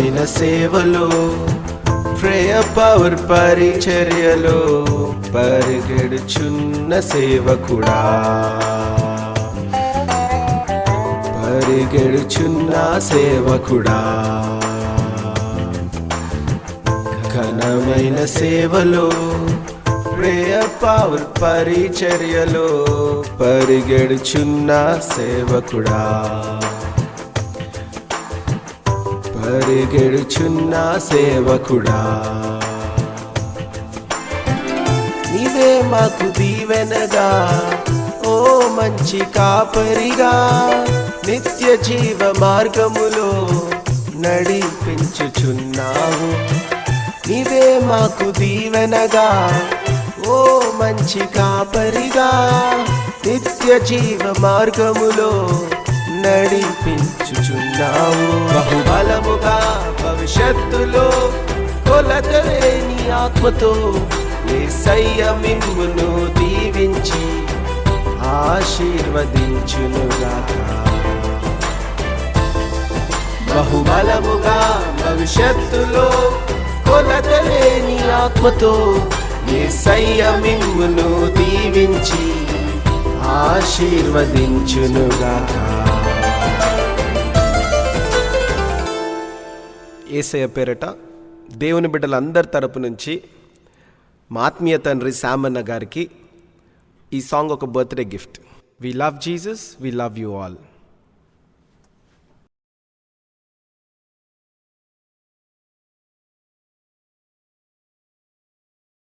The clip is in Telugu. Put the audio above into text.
ఘనమైన సేవలో ప్రేయ పవర్ పరిచర్యలో పరిగెడుచున్న సేవకుడా పరిగెడుచున్న సేవకుడా ఘనమైన సేవలో ప్రేయ పవర్ పరిచర్యలో పరిగెడుచున్న సేవకుడా పరిగెడుచున్న సేవకుడా? నీవే మాకు దీవెనగా ఓ మంచి కాపరిగా నిత్య జీవ మార్గములో నడిపించుచున్నావు. నీవే మాకు దీవెనగా ఓ మంచి కాపరిగా నిత్య జీవ మార్గములో నడిపించుచున్నావు. బహుబలముగా భవిష్యత్తులో కొలతలేని ఆత్మతో ఏసయ్య మిమ్మును దీవించి ఆశీర్వదించునుగాక. బహుబలముగా భవిష్యత్తులో కొలతలేని ఆత్మతో ఏసయ్య మిమ్మును దీవించి ఆశీర్వదించునుగాక. ఏసయ పేరట దేవుని బిడ్డలందరి తరపు నుంచి మా ఆత్మీయ తండ్రి శామన్న గారికి ఈ సాంగ్ ఒక birthday gift. We love Jesus we love you all